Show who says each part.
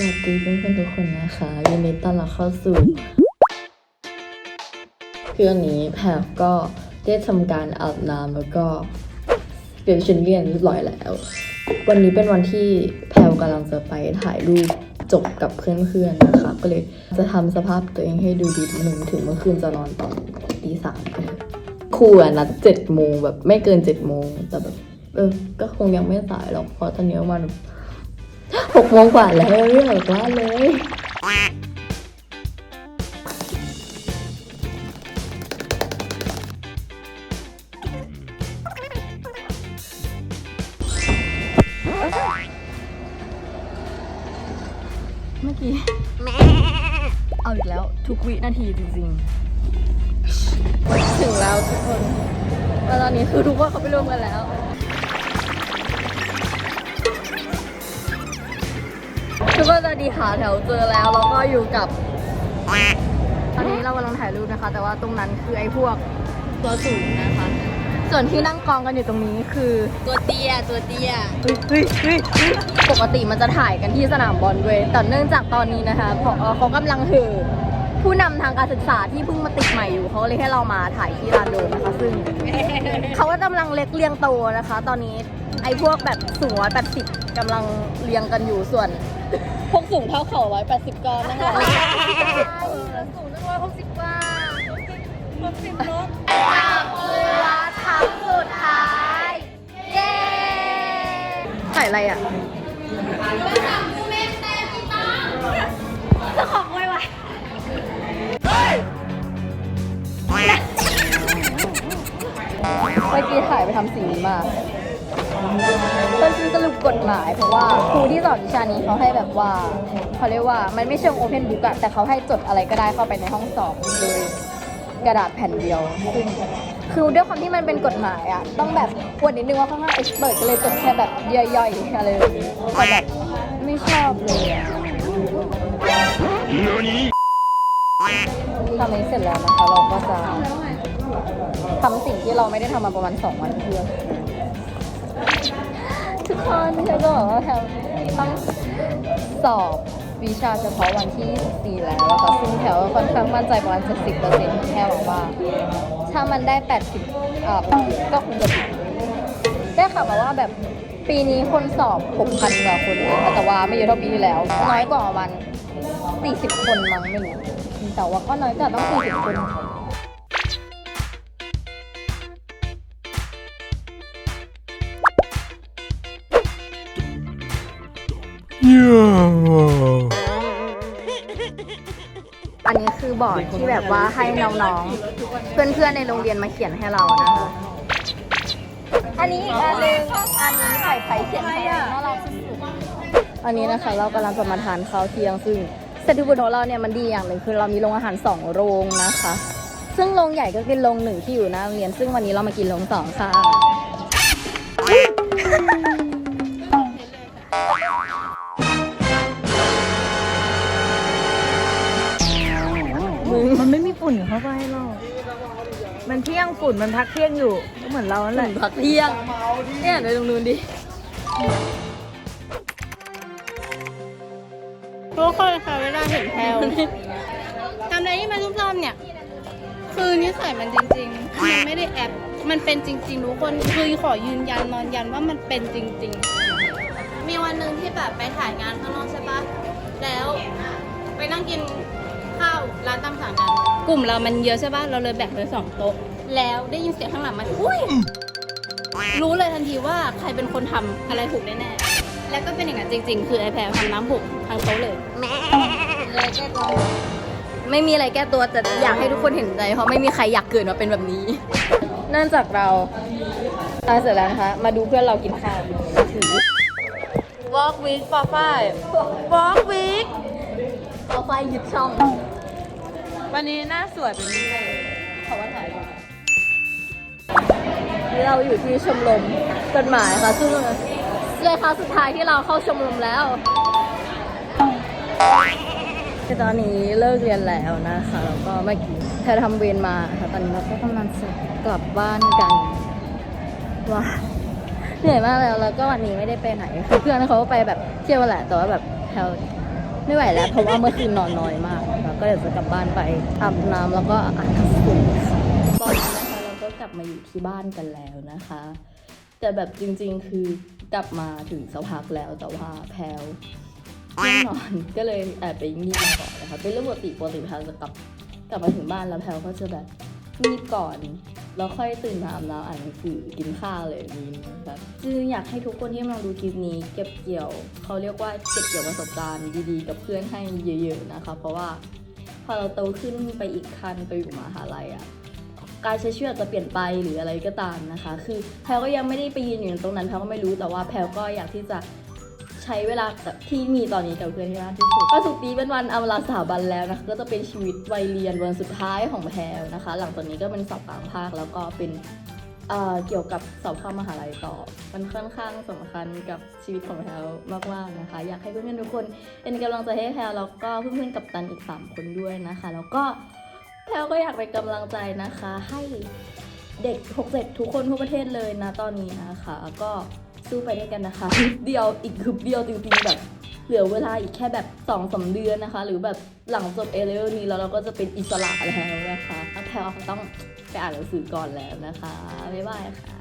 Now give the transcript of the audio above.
Speaker 1: สวัสดีเพื่อนๆทุกคนนะคะยินดีต้อนรับเข้าสู่คือวันนี้แพรก็ได้ทำการอาบน้ำแล้วก็เปลี่ยนชุดเรียนเรียบร้อยแล้ว วันนี้เป็นวันที่แพรกำลังจะไปถ่ายรูปจบกับเพื่อนๆนะคะ ก็เลยจะทำสภาพตัวเองให้ดูดีนิดนึงถึงเมื่อคืนจะนอนตอนตีสามครูนัดเจ็ดโมงแบบไม่เกินเจ็ดโมงแต่แบบเออก็คงยังไม่สายหรอกเพราะตอนนี้มาณ หกโมงกว่าแล้วเรียกว่าเลยเมื่อกี้ เอาอีกแล้วทุกวินาทีจริงๆ ถึงแล้วทุกคนแล้วตอนนี้คือทุกคนเขาไปรวมกันแล้ว ทุกคนจะดีหาแถวเจอแล้วแล้วก็อยู่กับ ตอนนี้เรากำลังถ่ายรูปนะคะ แต่ว่าตรงนั้นคือไอ้พวกตัวสูงนะคะ ส่วนที่นั่งกองกันอยู่ตรงนี้คือ
Speaker 2: ตัวเตี้ยตัวเตี้ย
Speaker 1: เฮ้ยเฮ้ยเฮ้ยปกติมันจะถ่ายกันที่สนามบอลเว้ยแต่เนื่องจากตอนนี้นะคะพอเขากำลังหือผู้นำทางการศึกษาที่เพิ่งมาติดใหม่อยู่เขาเลยให้เรามาถ่ายที่ลานโดมนะคะ ซึ่งเขาก็กำลังเล็กเรียงโตนะคะ ตอนนี้ไอ้พวกแบบสูงร้อยแปดสิบกำลังเรียงกันอยู่ส่วน พวกสูงเท่าเข่าร้อยแปดสิบก็นั่งรอ
Speaker 2: สูงตั้งร้อยหกสิบกว่าหกสิบลบ
Speaker 1: ว่าทำสุดท้าย เย้ใส่อะไรอะ
Speaker 2: จะขอไว้ไว้
Speaker 1: เมื่อกี้ถ่ายไปทำสิ่งนี้มา เป็นสรุปกฎหมาย เพราะว่าครูที่สอนวิชานี้เขาให้แบบว่าเขาเรียกว่ามันไม่เชิงโอเพนบุ๊กอะแต่เขาให้จดอะไรก็ได้เข้าไปในห้องสอบโดยกระดาษแผ่นเดียวซึ่งคือด้วยความที่มันเป็นกฎหมายอะต้องแบบปวดนิดนึงว่าข้างหน้าเอ็กซ์เก็เลยจดแค่แบบย่อยๆอะไรแบบนี้แต่แบบไม่ชอบเลยอะทำนี้เสร็จแล้วนะคะเราก็จะทำสิ่งที่เราไม่ได้ทำมาประมาณสองวันเพื่อ ทุกคนเธอก็บอกว่าแพลต้องสอบวิชาเฉพาะวันที่ 24 แล้วอะค่ซึ่งแถวค่อนข้างมั่นใจประมาณ 70เปอร์เซ็นต์แค่บอกว่า ถ้ามันได้ 80อ่าก็คงจะได้ข่าวมาว่าแบบปีนี้คนสอบ 6,000 กว่าคนแต่ว่าไม่เยอะเท่าปีที่แล้ว น้อยกว่าประมาณ40 คนมั้งไม่รู้แต่ว่าก็น้อยกว่าต้อง 40 คน อันนี้คือบอร์ดที่แบบว่าให้น้องๆ เพื่อนๆในโรงเรียนมาเขียนให้เรานะคะ อันนี้อีกอันหนึงอันนี้ไข่ไผ่เขียนให้น่ารักสุดๆอันนี้นะคะเรากำลังจะมาทานข้าวเที่ยงซึ่งเซตที่บุญของเราเนี่ยมันดีอย่างหนึ่งคือเรามีโรงอาหารสองโรงนะคะ ซึ่งโรงใหญ่ก็คือโรงหนึ่งที่อยู่หน้าโรงเรียน ซึ่งวันนี้เรามากินโรงสองค่ะ
Speaker 2: ฝุ่นเข้าไปหรอกมันเที่ยงฝุ่นมันพักเที่ยงอยู่ก็เหมือนเรานั่นแหละ
Speaker 1: พักเที่ยงเนี่ยเดี๋ยวตรงนู้นดิ
Speaker 2: ทุกคนค่ะเวลาเห็นแพลวทำอะไรที่มันซุ่มๆเนี่ย คือนิสัยมันจริงๆมันไม่ได้แอบมันเป็นจริงๆทุกคนคือขอยืนยันนอนยันว่ามันเป็นจริง ๆ มีวันหนึ่งที่แบบไปถ่ายงานข้างนอกใช่ปะแล้วไปนั่งกิน ข้าวร้านตามสั่งกัน กลุ่มเรามันเยอะใช่ปะเราเลยแบ่งเป็นสองโต๊ะ แล้วได้ยินเสียงข้างหลังมันอุ้ย รู้เลยทันทีว่าใครเป็นคนทำอะไรถูกแน่ๆ แล้วก็เป็นอย่างนั้นจริง ๆ คือไอแพรทำน้ำบุกทางโต๊ะเลย
Speaker 1: ไม่มีอะไรแก้ตัวแต่อยากให้ทุกคนเห็นใจ เพราะไม่มีใครอยากเกิดมาเป็นแบบนี้ เนื่องจากเราทานเสร็จแล้วนะคะ มาดูเพื่อนเรากินข้าวถือ
Speaker 2: Walk week for five Walk week
Speaker 1: เอาไฟหยุดช่อง
Speaker 2: วันนี้หน้าสวยเป็นพิเศษ
Speaker 1: เขาว่าถ่ายรูปนี่เราอยู่ที่ชมรมกฎหมายค่ะซึ่งเลยครั้งสุดท้ายที่เราเข้าชมรมแล้วแต่ตอนนี้เลิกเรียนแล้วนะคะแล้วก็เมื่อกี้แพรทำเวรมาค่ะตอนนี้เราก็กำลังจะกลับบ้านกันว้าเหนื่อยมากแล้วแล้วก็วันนี้ไม่ได้ไปไหนคือเพื่อนเขาก็ไปแบบเที่ยวแหละแต่ว่าแบบแพล ไม่ไหวแล้ว เพราะว่าเมื่อคืนนอนน้อยมากนะคะก็เดี๋ยวจะกลับบ้านไปอาบน้ำแล้วก็อานหนังสือค่ะตอนนี้นะคะเราก็กลับมาอยู่ที่บ้านกันแล้วนะคะ แต่แบบจริงๆคือกลับมาถึงสักพักแล้วแต่ว่าแพลวไม่นอนก็เลยแอบไปงีบมาก่อนนะคะเป็นเรื่องปกติปกติแพลวจะกลับกลับมาถึงบ้านแล้วแพลวก็จะแบบงีบก่อน แล้วค่อยตื่นมาอาบน้ำอ่านหนังสือกินข้าวเลยอย่างนี้นะครับจึงอยากให้ทุกคนที่กำลังดูคลิปนี้ เก็บเกี่ยวเขาเรียกว่าเก็บเกี่ยวประสบการณ์ดีๆ กับเพื่อนให้เยอะๆนะคะเพราะว่าพอเราโตขึ้นไปอีกขั้นไปอยู่มหาลัยอะการใช้ชีวิตอาจจะเปลี่ยนไปหรืออะไรก็ตามนะคะ คือแพลก็ยังไม่ได้ไปยืนอยู่ตรงนั้นแพลก็ไม่รู้แต่ว่าแพลก็อยากที่จะ ช้เวลาที่มีตอนนี้กับเพื่อนที่มากที่สุดก็สุกร์นี้เป็นวันอำลาสถาบันแล้วนะคะก็จะเป็นชีวิตวัยเรียนวันสุดท้ายของแพลนะคะ หลังจากนี้ก็เป็นสอบกลางภาคแล้วก็เป็นเกี่ยวกับสอบเข้ามหาลัยต่อ มันค่อนข้างสำคัญกับชีวิตของแพลมากๆนะคะ อยากให้เพื่อนๆทุกคนเป็นกำลังใจให้แพลแล้วก็เพื่อนๆกับตันอีก 3 คนด้วยนะคะ แล้วก็แพลก็อยากเป็นกำลังใจนะคะให้เด็ก 67 ทุกคนทั่วประเทศเลยนะตอนนี้นะคะก็ สู้ไปด้วยกันนะคะฮึบเดียวอีกฮึบเดียวจริงๆแบบเหลือเวลาอีกแค่แบบ2อสาเดือนนะคะ หรือแบบหลังจบเอเลเวลนี้แล้วเราก็จะเป็นอิสระแล้วนะคะแพลต้องไปอ่านหนังสือก่อนแล้วนะคะ บ๊ายบายค่ะ